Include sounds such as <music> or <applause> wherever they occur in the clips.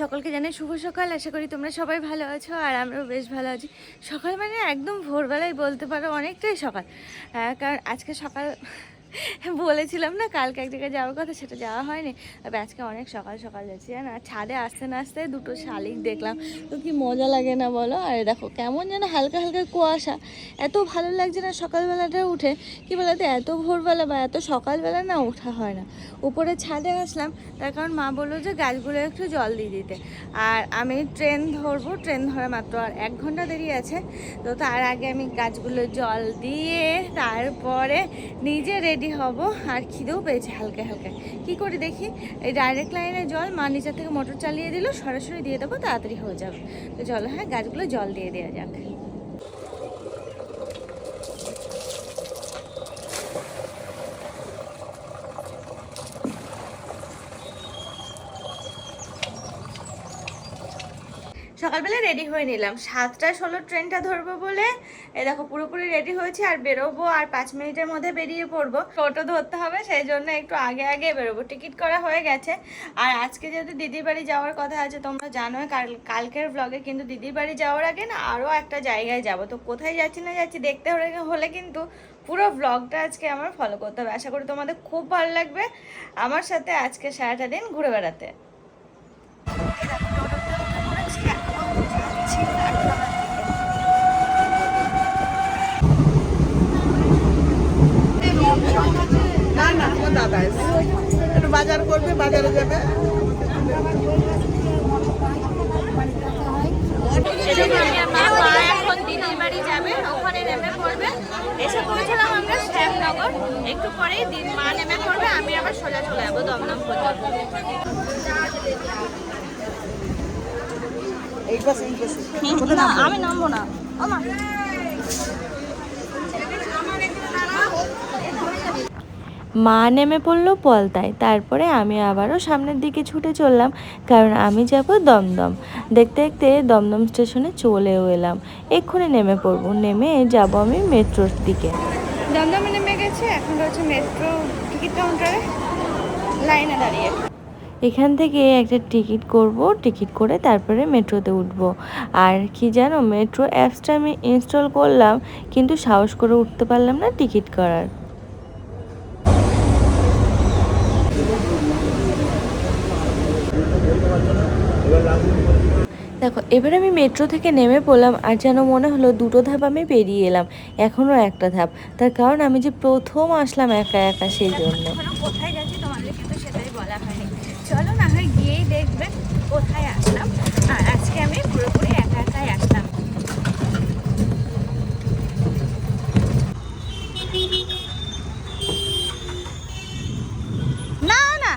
সকলকে জানাই শুভ সকাল। আশা করি তোমরা সবাই ভালো আছো আর আমরাও বেশ ভালো আছি। সকাল মানে একদম ভোরবেলায় বলতে পারো অনেকটাই সকাল। কারণ আজকে সকাল বলেছিলাম না, কালকে এক জায়গায় যাওয়ার কথা, সেটা যাওয়া হয়নি। তবে আজকে অনেক সকাল সকাল যাচ্ছি, জানো? আর ছাদে আসতে না আসতে দুটো শালিক দেখলাম। তো কি মজা লাগে না বলো? আর দেখো, কেমন যেন হালকা হালকা কুয়াশা। এত ভালো লাগছে না সকালবেলাটা উঠে? কি বলতে, এত ভোরবেলা বা এত সকালবেলা না ওঠা হয় না। উপরে ছাদে আসলাম, তার কারণ মা বলল যে গাছগুলো একটু জল দিয়ে দিতে। আর আমি ট্রেন ধরবো, ট্রেন ধরা মাত্র আর এক ঘণ্টা দেরি আছে। তো তার আগে আমি গাছগুলো জল দিয়ে তারপরে নিজে রেডি হব আর খিদেও পেয়েছে হালকা হালকা। কি করে দেখি? এই ডাইরেক্ট লাইনে জল, মা নিচের থেকে মোটর চালিয়ে দিল, সরাসরি দিয়ে দেবো, তাড়াতাড়ি হয়ে যাবে। তো চলো হ্যাঁ গাছগুলো জল দিয়ে দেওয়া যাক। সকালবেলা রেডি হয়ে নিলাম। সাতটা ষোলো ট্রেনটা ধরবো বলে, এ দেখো পুরোপুরি রেডি হয়েছে, আর বেরোবো আর পাঁচ মিনিটের মধ্যে বেরিয়ে পড়ব। টোটো ধরতে হবে, সেই জন্য একটু আগে আগে বেরোবো। টিকিট করা হয়ে গেছে। আর আজকে যেহেতু দিদির বাড়ি যাওয়ার কথা আছে, তোমরা জানোই, কাল, কালকের ব্লগে কিন্তু দিদির বাড়ি যাওয়ার আগে না আরও একটা জায়গায় যাব। তো কোথায় যাচ্ছি না যাচ্ছি দেখতে হলে কিন্তু পুরো ব্লগটা আজকে আমার ফলো করতে হবে। আশা করি তোমাদের খুব ভালো লাগবে। আমার সাথে আজকে সারাটা দিন ঘুরে বেড়াতে না না তোমার দাদা এসে একটু বাজার করবে বাজারে যাবে। এখন দিদির বাড়ি যাবে ওখানে নেমে পড়বে। এসে পৌঁছলাম আমরা শ্যামনগর। একটু পরেই দিন মা নেমে পড়বে আমি আবার সোজা চলে যাব দমদম পর্যন্ত। এই পাশে এই পাশে। না আমি নামবো না। ওমা মা নেমে পড়ল পলতায়। তারপরে আমি আবারও সামনের দিকে ছুটে চললাম কারণ আমি যাব দমদম। দেখতে দেখতে দমদম স্টেশনে চলেও এলাম। এক্ষুনি নেমে পড়ব। নেমে যাব আমি মেট্রোর দিকে। দমদমে নেমে গেছে এখন রয়েছে মেট্রো টিকিট কাউন্টারে লাইনে দাঁড়িয়ে। এখান থেকে একটা টিকিট করব টিকিট করে তারপরে মেট্রোতে উঠব। আর কি জানো মেট্রো অ্যাপসটা আমি ইনস্টল করলাম কিন্তু সাহস করে উঠতে পারলাম না টিকিট করার। দেখো এবার আমি মেট্রো থেকে নেমে পড়লাম আর যেন মনে হলো দুটো ধাপ আমি পেরিয়ে এলাম এখনও একটা ধাপ। তার কারণ আমি যে প্রথম আসলাম একা একা সেই জন্য। কোথায় যাচ্ছি তোমাদের কিন্তু সেটাই বলা হয়নি। চলো না হয় গিয়েই দেখবে কোথায় আসলাম। আর আজকে আমি পুরোপুরি একা একাই আসলাম। না না।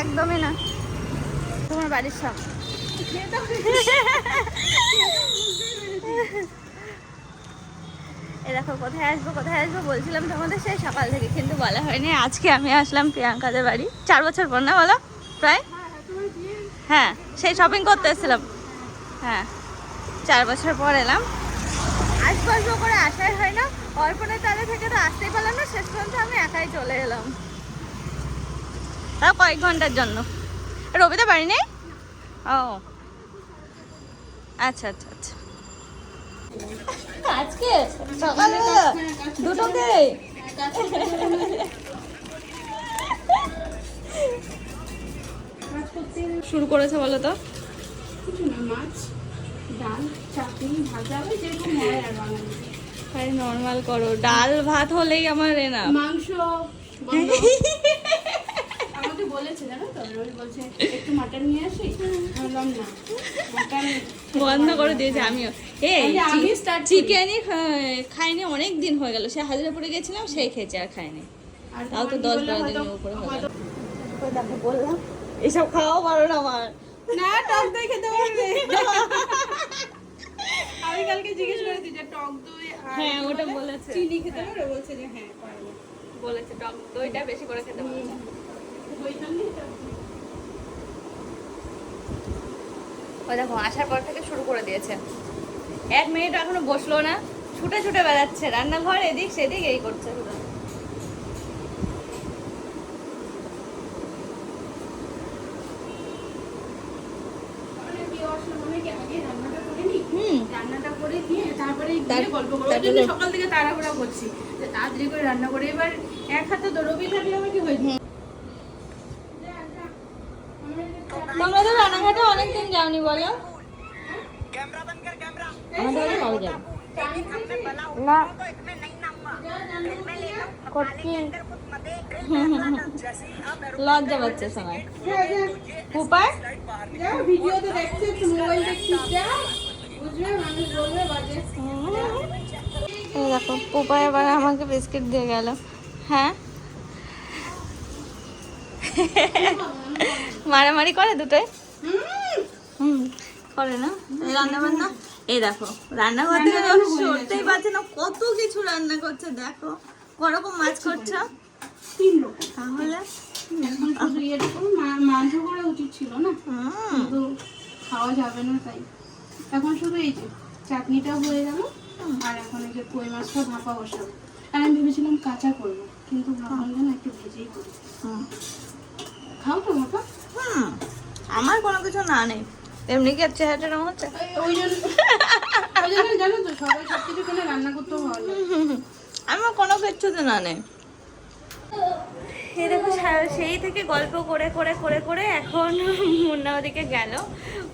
একদমই না। তোমার বাড়ির সামনে। কোথায় আসব কোথায় আসব বলছিলাম সেই সকাল থেকে, কিন্তু বলা হয়নি। আজকে আমি আসলাম বাড়ি। চার বছর পর না বলো? প্রায়? হ্যাঁ সেই শপিং করতে এসেছিলাম। হ্যাঁ চার বছর পর এলাম। আসব করে আসাই হয় না, অর্পণের থেকে তো আসতেই না, শেষ পর্যন্ত আমি একাই চলে এলাম। তাও কয়েক ঘণ্টার জন্য। রবিতে বাড়ি নেই? ও। আচ্ছা আচ্ছা আচ্ছা। আজকে দুটোকে শুরু করেছে বলো তো। মাছ ডাল চাটনি ভাজা যেরকম হয় আর বাঙালি। নর্মাল করো। ডাল ভাত হলেই আমার এ না মাংস <laughs> জানো তো? রোজ বলছে একটু মাটন নিয়ে আসি? বললাম না বন্ধ করে দিয়েছে আমিও। এই আমি চিকেনই খাইনি অনেক দিন হয়ে গেল। সে হাজিরাপুরে গেছিলাম সেই খেয়েছি আর খাইনি তাও তো দশ বারো দিনের উপরে হয়ে গেল। দেখো বললাম এসব খাওয়াও পারো না আমার। না টক দই খেতে পারবে। আমি কালকে জিজ্ঞেস করেছি যে টক দই হ্যাঁ ওটা বলেছে। চিনি খেতে পারবে? বলছে যে হ্যাঁ পারব। বলেছে টক দইটা বেশি করে খেতে বলেছে ওই দেখো আসার পর থেকে শুরু করে দিয়েছে। এক মিনিট এখনও বসল না। ছুটে ছুটে বেড়াচ্ছে। রান্নাঘর এদিক সেদিক এই করছে সকাল থেকে তাড়াহুড়া করছি। তাড়াতাড়ি করে রান্না করে এবার এক হাতে দৌড়বি থাকলে আমার কি হয়েছে রানাঘাটে অনেকদিন যাওনি বলো। আমাদের বাড়ি কবে যাবে। না। করছি। <laughs> লজ্জা পাচ্ছে সময় উপায় ভিডিওতে মোবাইল দেখছিস যা। দেখো পোপা এবার আমাকে বিস্কিট দিয়ে গেল। হ্যাঁ? <laughs> মারামারি করে দুটোই? হুম করে না? রান্না বান্না এই দেখো রান্নাঘর থেকে তো সরতেই পারছে না কত কিছু রান্না করছে দেখো। করকম মাছ করছ? তিন রকম। তাহলে? এখন শুধু ইয়েটা মাংস করা উচিত ছিল না। কিন্তু খাওয়া যাবে না তাই। এখন শুধু এই যে চাটনিটাও হয়ে গেল আর এখন এই যে কই মাছটা ভাপা বসাবো। আর আমি ভেবেছিলাম কাঁচা করব কিন্তু ভাবলাম একটু ভেজেই করি। হুম। খাও তো মাপা হুম। আমার কোনো কিছু না নেই। এমনি কি আর চেহারাটা রঙ হচ্ছে? ওই জন্য ওই জন্য জানো তো সবাই সব কিছু কিনে রান্না করতে ভালো। আমার কোনো কিচ্ছুতে না নেই। এই দেখো সেই থেকে গল্প করে করে করে করে এখন মুন্না ওদিকে গেল।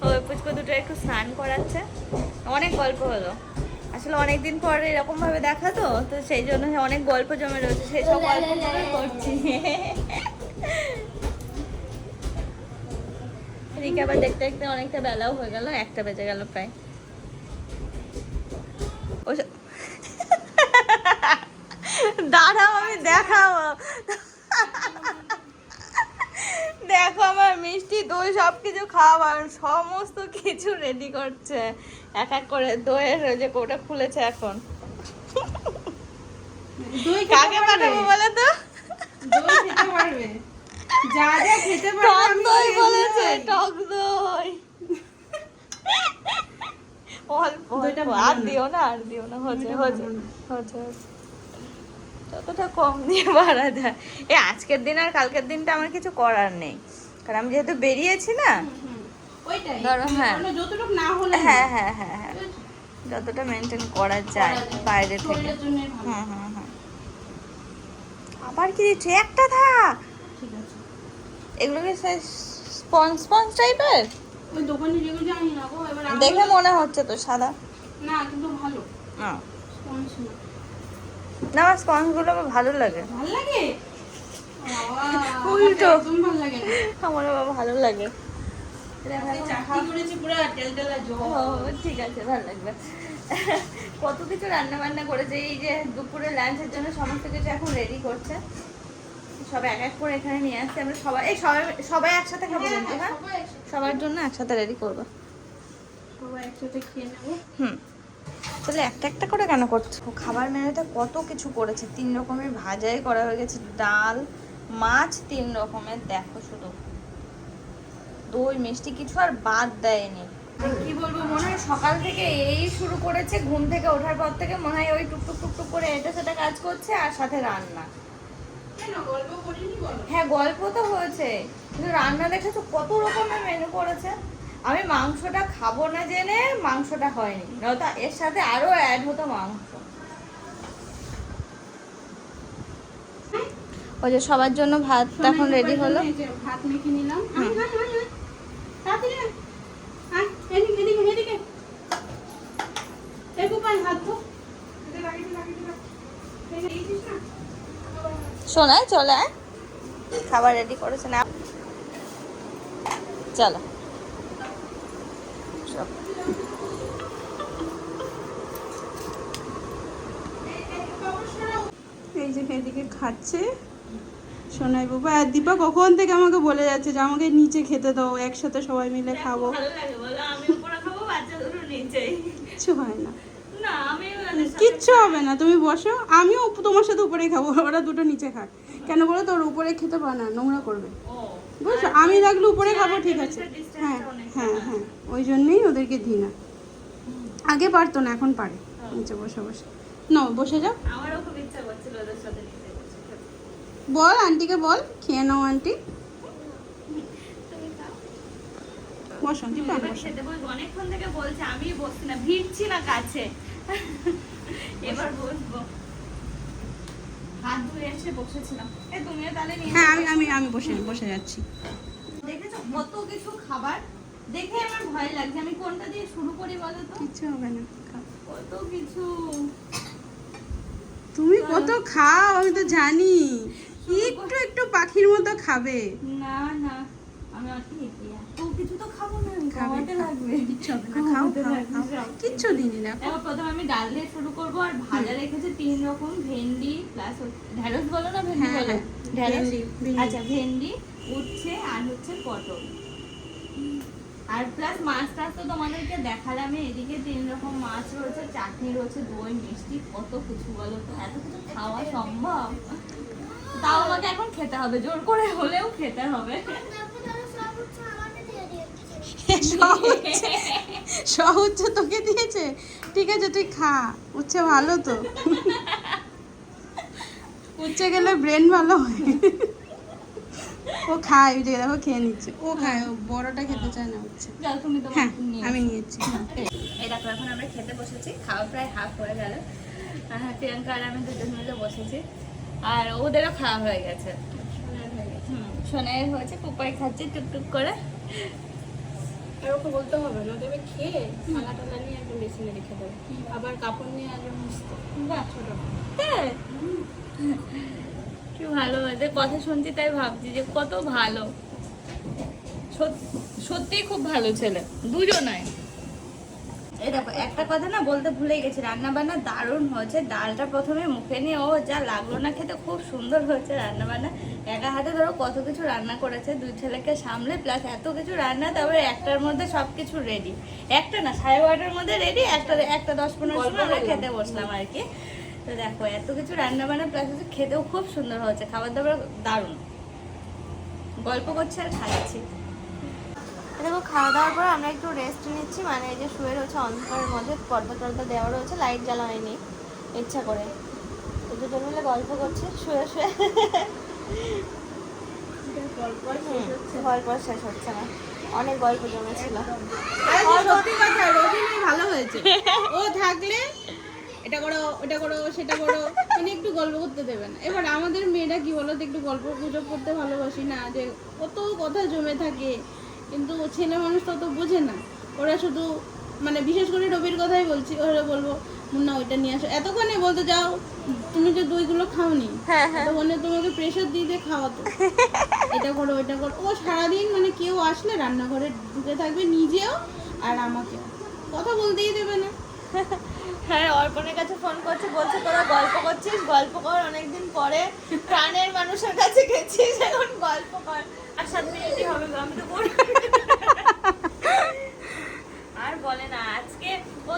ওই পুচকো দুটো একটু স্নান করাচ্ছে। অনেক গল্প হলো। আসলে অনেক দিন পরে এরকম ভাবে দেখা তো তো সেই জন্য অনেক গল্প জমে রয়েছে সেই সব গল্প করছি। এদিকে আবার দেখতে দেখতে অনেকটা বেলাও হয়ে গেল একটা বেজে গেল প্রায়। <laughs> দাঁড়াও আমি দেখাবো দেখো আমার মিষ্টি দই সব কিছু খাবার সমস্ত কিছু রেডি করছে। এক এক করে দইয়ের যে কোটা খুলেছে এখন। দই কাকে? পাঠাবো বলে তো? দই খেতে পারবে। যা যা খেতে পারবে টক আমি দই বলেছে টক দই। অল্প দইটা অল্প ভালো আর দিও না আর দিও না। হচ্ছে হচ্ছে হচ্ছে হচ্ছে। যতটা কম দিয়ে <laughs> বাড়া যায়। এই আজকের দিন আর কালকের দিনটা আমার কিছু করার নেই। কারণ আমি যেহেতু বেরিয়েছি না ধরো, হ্যাঁ। হলে হ্যাঁ হ্যাঁ হ্যাঁ হ্যাঁ। যতটা মেনটেন করা যায় বাইরে থেকে। হুম হুম হুম। আবার কি দিচ্ছে? একটা থাক ঠিক আছে। এগুলোকে স্পঞ্জ স্পঞ্জ টাইপের? ওই দোকানে যেগুলো জানি না গো এবার দেখে মনে হচ্ছে তো সাদা। না কিন্তু ভালো। না। স্পঞ্জ না। আমার স্পঞ্জগুলো আমার ভালো লাগে। ভালো লাগে? বাবা, উল্টো। ভালো লাগে আমার আবার ভালো লাগে। ঠিক আছে ভালো লাগবে। কত কিছু রান্না বান্না করেছে এই যে দুপুরে লাঞ্চের জন্য সমস্ত কিছু এখন রেডি করছে। সব এক এক করে এখানে নিয়ে আসছে আমরা সবাই এই সবাই সবাই একসাথে খাব কিন্তু হ্যাঁ সবার জন্য একসাথে রেডি করব। সবাই একসাথে খেয়ে নেব। হুম। তাহলে একটা একটা করে কেন করছ? খাবার মেনুতে কত কিছু করেছে? তিন রকমের ভাজাই করা হয়ে গেছে ডাল মাছ তিন রকমের দেখো শুধু। দই মিষ্টি কিছু আর বাদ দেয়নি। কি বলব মনে হয় সকাল থেকে এই শুরু করেছে ঘুম থেকে ওঠার পর থেকে মনে হয় ওই টুকটুক টুকটুক করে এটা সেটা কাজ করছে আর সাথে রান্না কেন গল্প করিনি বলো হ্যাঁ গল্প তো হয়েছে। কিন্তু রান্না দেখেছ কত রকমের মেনু করেছে? আমি মাংসটা খাব না জেনে মাংসটা হয়নি। নয়তো এর সাথে আরও অ্যাড হতো মাংস। ওই যে সবার জন্য ভাত এখন রেডি হলো। ভাত মেখে নিলাম আয়, আয়, আয়, আয়। তাড়াতাড়ি আয়। আয়, এদিকে, এদিকে, এদিকে। এই গোপাল, হাত ধো। এদিকে রাখ, এদিকে রাখ, এদিকে রাখ। এই যে, দিয়েছিস না? শোনায় চলে আয় খাবার রেডি করেছে না? চলো। সব। এই যে এদিকে খাচ্ছে সোনাই বাবা। আর দীপা কখন থেকে আমাকে বলে যাচ্ছে যে আমাকে নিচে খেতে দাও একসাথে সবাই মিলে খাব? ভালো লাগে বলো। আমি উপরে খাব বাচ্চা দুটো নিচেই। কিচ্ছু হয় না। কিচ্ছু হবে না তুমি বসো আমিও তোমার সাথে উপরে খাব <laughs> ওরা দুটো নিচে খাক। কেন বলো তোর উপরে খেতে পারে না নোংরা করবে। বুঝছ? আমি রাখলে উপরে খাব ঠিক আছে। হ্যাঁ হ্যাঁ হ্যাঁ ওই জন্যই ওদেরকে দিই না। আগে পারতো না এখন পারে। নিচে বসে বসে। না বসে যাও। আমারও খুব ইচ্ছা করছিল ওদের সাথে নিচে বসে খেতে। বল আন্টিকে বল খেয়ে নাও আন্টি। দীপা বসো অনেকক্ষণ থেকে বলছে আমি বসছি না ভিড়ছি না কাছে। <laughs> এবার বসবো। হাত ধুয়ে এসে বসেছিলাম। এ তুমিও তাহলে নিয়ে হ্যাঁ আমি আমি আমি বসে বসে যাচ্ছি। দেখেছ কত কিছু খাবার? দেখে আমার ভয় লাগছে। আমি কোনটা দিয়ে শুরু করি বলো তো? কিচ্ছু হবে না। কত কিছু। তুমি কত খাও আমি তো জানি। একটু একটু পাখির মতো খাবে। না না আমি আর কি এত কিছু তো খাব না। খাবে, খাওয়াতে খাও। লাগবে। কিচ্ছু হবে না খাও খাও লাগবে। খাও সব। কিচ্ছু দিনি না। প্রথমে আমি ডাল দিয়ে শুরু করব আর ভাজা রেখেছে তিন রকম ভেন্ডি প্লাস ঢেঁড়স বলো না ভেন্ডি হ্যাঁ, বলো? হ্যাঁ। আচ্ছা ভেন্ডি উচ্ছে আর হচ্ছে পটল। আর প্লাস মাছ টাছ তো তোমাদেরকে দেখালাম এদিকে তিন রকম মাছ রয়েছে চাটনি রয়েছে দই মিষ্টি কত কিছু বলো তো? এত কিছু খাওয়া সম্ভব? তাও আমাকে এখন খেতে হবে জোর করে হলেও খেতে হবে। সহজ। <laughs> তোকে দিয়েছে। ঠিক আছে তুই খা। উচ্ছে ভালো তো। উচ্ছে গেলে ব্রেন ভালো হয়। ও খায় ওই দেখো খেয়ে নিচ্ছে। ও খায় ও বড়টা খেতে চায় না তো হ্যাঁ আমি নিয়েছি। এই দেখো এখন আমরা খেতে বসেছি। খাওয়া প্রায় হাফ হয়ে গেল। আহ, প্রিয়াঙ্কা আর আমি দুজন মিলে বসেছি। আর ওদেরও খাওয়া হয়ে গেছে। হুম সোনাইয়ের হয়েছে পুপাই খাচ্ছে টুকটুক করে। এরকম বলতে হবে না দেবে খেয়ে থালা টালা নিয়ে একদম বেসিনে রেখে দেবে। আবার কাপড় নিয়ে আসবে মুছতে বাহ, হ্যাঁ। কি ভালো এদের কথা শুনছি তাই ভাবছি যে কত ভালো। সত- সত্যিই খুব ভালো ছেলে। দুজনাই এই দেখো একটা কথা না বলতে ভুলে গেছি। রান্না বান্না দারুণ হয়েছে। ডালটা প্রথমে মুখে নিয়ে ও যা লাগল না খেতে খুব সুন্দর হয়েছে রান্না বান্না একা হাতে ধরো কত কিছু রান্না করেছে দুই ছেলেকে সামলে প্লাস এত কিছু রান্না তারপরে একটার মধ্যে সব কিছু রেডি একটা না সাড়ে বারোটার মধ্যে রেডি একটা একটা দশ পনেরো সময় আমরা খেতে বসলাম আর কি। তো দেখো এত কিছু রান্না বান্না প্লাস হচ্ছে খেতেও খুব সুন্দর হয়েছে খাবার দাবার দারুণ। গল্প করছে আর খাচ্ছি। দেখো খাওয়া দাওয়ার পর আমরা একটু রেস্ট নিচ্ছি মানে এই যে শুয়ে রয়েছে অন্ধকারের মধ্যে পর্দা টর্দা দেওয়া রয়েছে লাইট জ্বালা হয়নি ইচ্ছা করে। দুজন মিলে গল্প করছে শুয়ে শুয়ে। এটা করো করো, সেটা করো মানে একটু গল্প করতে এবার আমাদের মেয়েরা কি বলো একটু গল্প গুজব করতে ভালোবাসি না, যে কত কথা জমে থাকে। কিন্তু ছেলে মানুষ তত বোঝে না। ওরা শুধু মানে বিশেষ করে রবির কথাই বলছি, ওরা বলব না ওইটা নিয়ে আসো। এতক্ষণে বলতে যাও তুমি যে দইগুলো খাওনি হ্যাঁ হ্যাঁ। তখন তোমাকে প্রেশার দিয়ে দিয়ে খাওয়াতো। এটা করো ওইটা করো। ও সারাদিন মানে কেউ আসলে রান্নাঘরে ঢুকে থাকবে নিজেও আর আমাকে। কথা বলতেই দেবে না। হ্যাঁ অর্পণের কাছে ফোন করছে বলছে তোরা গল্প করছিস? গল্প কর অনেকদিন পরে প্রাণের মানুষের কাছে গেছিস এখন গল্প কর। আর সাত মিনিটই হবে আমি তো আর বলে না আজকে ও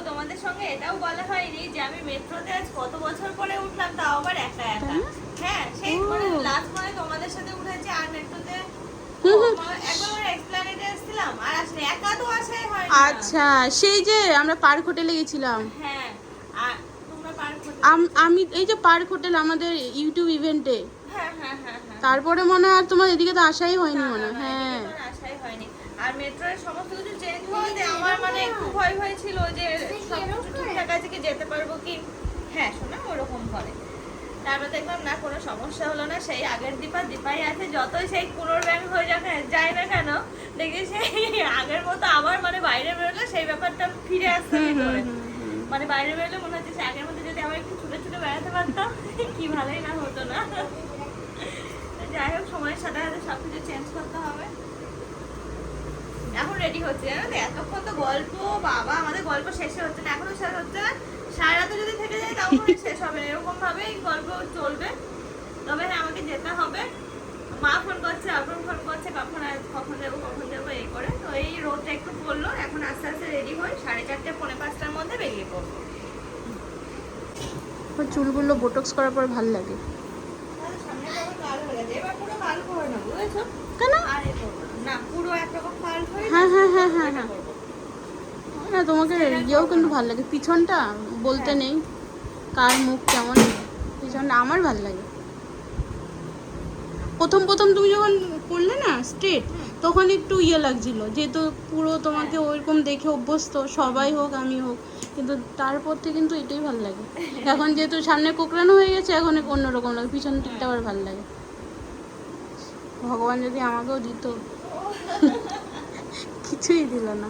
তোমাদের সঙ্গে এটাও বলা হয়নি যে আমি মেট্রোতে আজ কত বছর পরে উঠলাম তাও আবার একা একা। হ্যাঁ সেই মানে লাস্ট মানে তোমাদের সাথে উঠেছি আর মেট্রোতে আচ্ছা সেই যে আমরা পার্ক হোটেলে গেছিলাম। হ্যাঁ আম- এই যে পার্ক হোটেল আমাদের ইউটিউব ইভেন্টে। হ্যাঁ হ্যাঁ তারপরে মনে হয় তোমার এদিকে তো আসাই হয়নি মনে হয় না, হ্যাঁ এদিকে তো আর আসাই হয়নি আর মেট্রোর সমস্ত কিছু চেঞ্জ হওয়াতে আমার মানে একটু ভয় ভয় ছিল যে সব কিছু ঠিকঠাক আছে কি যেতে পারব কি? হ্যাঁ শোনা ওরকম করে। তারপর দেখলাম না কোনো সমস্যা হলো না। সেই আগের দীপা দীপাই আছে যতই সেই পুনর্ব্যাং হয়ে যাবে যায় না কেন দেখি সেই আগের মতো আবার মানে বাইরে বেরোলে সেই ব্যাপারটা ফিরে আসতে মানে বাইরে বেরোলে মনে হচ্ছে আগের মধ্যে যদি আবার একটু ছুটে ছুটে বেড়াতে পারতাম কি ভালোই না হতো না। যাই হোক সময়ের সাথে সাথে সব কিছু চেঞ্জ করতে হবে। এখন রেডি হচ্ছে জানো তো? এতক্ষণ তো গল্প বাবা আমাদের গল্প শেষে হচ্ছে না এখনও শেষ হচ্ছে না। সারা রাতে যদি থেকে যায় তাও <laughs> শেষ হবে না। এরকম ভাবেই গল্প চলবে। তবে হ্যাঁ আমাকে যেতে হবে। মা ফোন করছে আপন ফোন করছে কখন কখন যাব কখন যাব এই করে। তো এই রোদটা একটু পড়ল এখন আস্তে আস্তে রেডি হই। সাড়ে চারটে পৌনে পাঁচটার মধ্যে বেরিয়ে পড়ব। চুলগুলো বোটক্স করার পর ভালো লাগে। তাহলে সামনে হয়ে হ্যাঁ হ্যাঁ হ্যাঁ হ্যাঁ। হ্যাঁ না তোমাকে ইয়েও কিন্তু ভালো লাগে। পিছনটা বলতে নেই। কার মুখ কেমন? পিছনটা আমার ভালো লাগে। প্রথম প্রথম তুমি যখন করলে না স্ট্রেট তখন একটু ইয়ে লাগছিল। যেহেতু পুরো তোমাকে ওইরকম দেখে অভ্যস্ত, সবাই হোক, আমি হোক, কিন্তু তারপর থেকে কিন্তু এটাই ভালো লাগে। এখন যেহেতু সামনে কোকড়ানো হয়ে গেছে, এখন অন্যরকম লাগে। পিছন দিকটা আবার ভালো লাগে। ভগবান যদি আমাকেও দিত। কিছুই দিল না।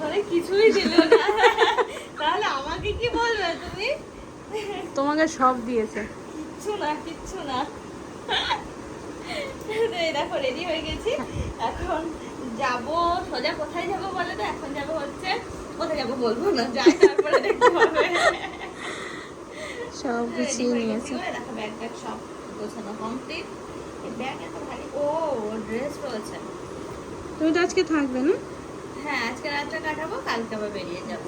ঘরে কিছুই দিল না। তাহলে আমাকে কি বলবে তুমি? তোমাকে সব দিয়েছে। কিচ্ছু না কিচ্ছু না। দেখো রেডি হয়ে গেছি। এখন যাব সোজা কোথায় যাব বলে তো? এখন যাব হচ্ছে কোথায় যাব বলব না? যাই তারপরে দেখতে হবে। সব গুছিয়ে নিয়েছে। দেখো ব্যাগ ব্যাগ সব গোছানো কমপ্লিট ব্যাগ এত ভারী ও ড্রেস রয়েছে। তুমি তো আজকে থাকবে না? হ্যাঁ আজকে রাতটা কাটাবো কালকে আবার বেরিয়ে যাব।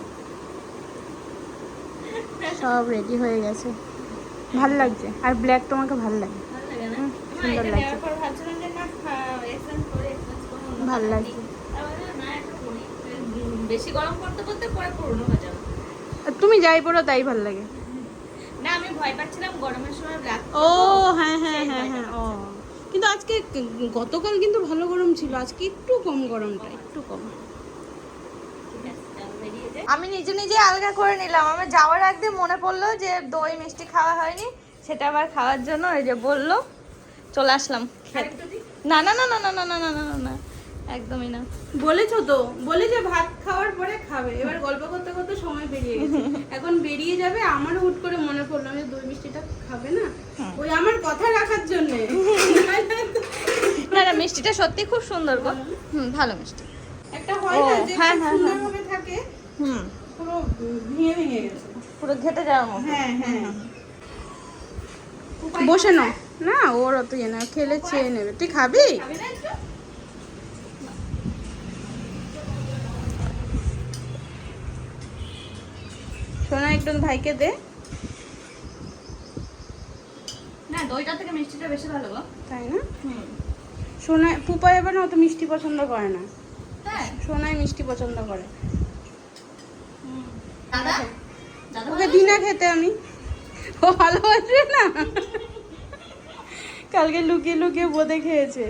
সব রেডি হয়ে গেছে। ভালো লাগছে আর ব্ল্যাক তোমাকে ভালো লাগে। সুন্দর লাগছে। ভালো লাগছে। বেশি গরম করতে করতে পরে পুরনো হয়ে যাবে। তুমি যাই পড়ো তাই ভালো লাগে। না আমি ভয় পাচ্ছিলাম গরমের সময় ব্ল্যাক ও হ্যাঁ হ্যাঁ হ্যাঁ হ্যাঁ ও। কিন্তু আজকে গতকাল কিন্তু ভালো গরম ছিল আজকে একটু কম গরমটা। একটু কম। আমি নিজে নিজে আলগা করে নিলাম আমার যাওয়ার আগে মনে পড়ল যে দই মিষ্টি খাওয়া হয়নি সেটা আবার খাওয়ার জন্য এই যে বলল চলে আসলাম। না না না না না না না না না না একদমই না বলেছ তো বলে যে ভাত খাওয়ার পরে খাবে এবার গল্প করতে করতে সময় বেরিয়ে গেছে এখন বেরিয়ে যাবে আমারও হুট করে মনে পড়ল আমি দই মিষ্টিটা খাবে না ওই আমার কথা রাখার জন্য না না মিষ্টিটা সত্যি খুব সুন্দর গো হুম ভালো মিষ্টি একটা হয় না যে হ্যাঁ, হ্যাঁ, সুন্দরভাবে থাকে হুম। পুরো ভেঙে ভেঙে গেছে। পুরো ঘেটে যাওয়ার মতো। হ্যাঁ হ্যাঁ। বসে নাও। না ওর অত ইয়ে না খেলে চেয়ে নেবে। তুই খাবি? সোনা একটু ভাইকে দে। না দইটা থেকে মিষ্টিটা বেশি ভালো গো। তাই না? সোনা পুপা এবার না অত মিষ্টি পছন্দ করে না। হ্যাঁ। সোনাই মিষ্টি পছন্দ করে। ওকে দিই না খেতে আমি। ও ভালোবাসে না? কালকে লুকিয়ে লুকিয়ে বোধে খেয়েছে।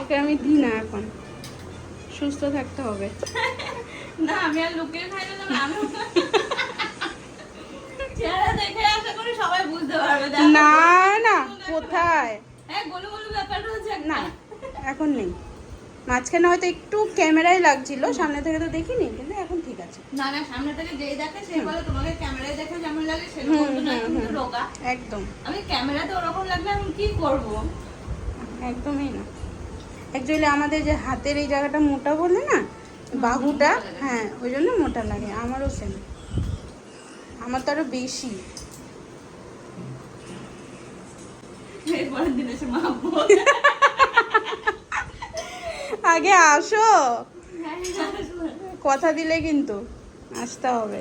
ওকে আমি দিই না এখন। সুস্থ থাকতে হবে। না আমি আর লুকিয়ে খাই না আমি চেহারা দেখে আশা করি সবাই বুঝতে পারবে। না না কোথায়? হ্যাঁ গোলু গোলু না এখন নেই। মাঝখানে হয়তো একটু ক্যামেরায় লাগছিল সামনে থেকে তো দেখিনি কিন্তু আছে। না না সামনে থেকে যেই দেখে সেই বলে তোমাকে ক্যামেরায় দেখে যেমন লাগে সেরকম তো না তুমি তো রোগা। একদম। আমি ক্যামেরাতে ওরকম লাগলে আমি কি করব? একদমই না। অ্যাকচুয়ালি আমাদের যে হাতের এই জায়গাটা মোটা বলে না বাহুটা হ্যাঁ ওই জন্য মোটা লাগে আমারও সেম আমার তো আরও বেশি। আগে আসো। কথা দিলে কিন্তু আসতে হবে।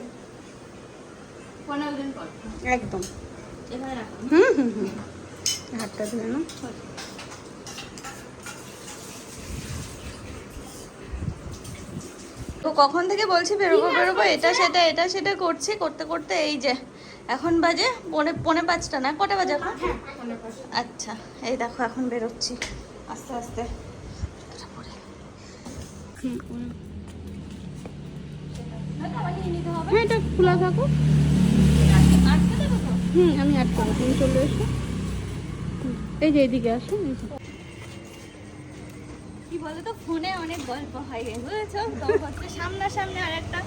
পনেরো দিন পর। একদম। হুম হুম হুম। হাতটা ধুয়ে নাও। তো কখন থেকে বলছি বেরোবো বেরোবো এটা সেটা এটা সেটা করছি করতে করতে এই যে এখন বাজে পনে পনে পাঁচটা না? কটা বাজে এখন? আচ্ছা এই দেখো এখন বেরোচ্ছি। আস্তে আস্তে। পরে। হ্যাঁ এটা খোলা থাকো। আটকে দেবো তো? হুম, আমি আটকাবো তুমি চলে এসো। এই যে এইদিকে আসো। কি বলতো, ফোনে অনেক গল্প হয় বুঝেছ? তো সামনাসামনি আর একটা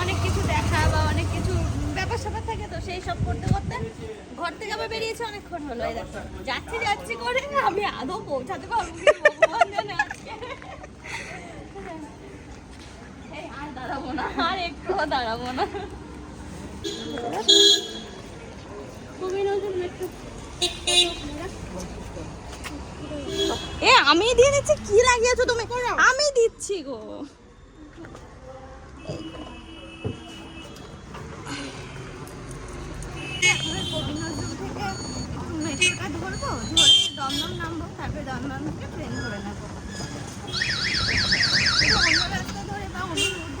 অনেক কিছু দেখা বা অনেক কিছু ব্যাপার স্যাপার থাকে, তো সেই সব করতে করতে ঘর থেকে আবার বেরিয়েছে, অনেকক্ষণ হলো। যাচ্ছি যাচ্ছি করে আমি আদৌ পৌঁছাতে পারব কি ভগবান জানে আজকে। এই আর দাঁড়াবো না, আর দাঁড়াবো না। এ, আমি দিয়ে দিচ্ছি? কি লাগিয়েছো তুমি? আমি দিচ্ছি গো। দমদম নামবো, তারপরে দমদম থেকে ট্রেন ধরে নেব। অন্য রাস্তা ধরে বা অন্য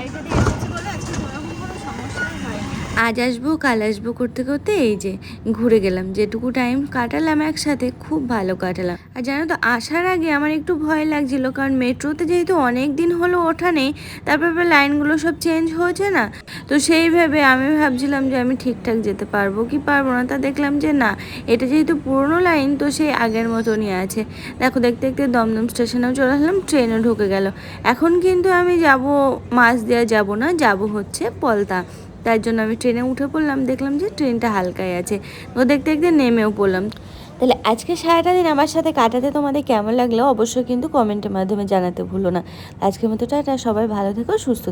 哎一个这个机给我来几个然后我来上一下呀 আজ আসব, কাল আসব করতে করতে এই যে ঘুরে গেলাম। যেটুকু টাইম কাটালাম একসাথে, খুব ভালো কাটালাম। আর জানো তো, আসার আগে আমার একটু ভয় লাগছিল, কারণ মেট্রোতে যেহেতু অনেক দিন হলো ওঠা নেই, তারপরে লাইনগুলো সব চেঞ্জ হয়েছে না? তো সেই ভেবে আমি ভাবছিলাম যে আমি ঠিকঠাক যেতে পারব কি পারব না, তা দেখলাম যে না, এটা যেহেতু পুরনো লাইন তো সেই আগের মতনই আছে। দেখো, দেখতে দেখতে দমদম স্টেশনেও চলে আসলাম ট্রেনও ঢুকে গেল। এখন কিন্তু আমি যাব, মাছ দেওয়া যাব না, যাব হচ্ছে পলতা। তার জন্য আমি ট্রেনে উঠে পড়লাম, দেখলাম যে ট্রেনটা হালকাই আছে। তো দেখতে দেখতে নেমেও পড়লাম। তাহলে আজকে সারাটা দিন আমার সাথে কাটাতে তোমাদের কেমন লাগল? অবশ্যই কিন্তু কমেন্টের মাধ্যমে জানাতে ভুলো না। আজকের মতো টাটা, সবাই ভালো থেকো, সুস্থ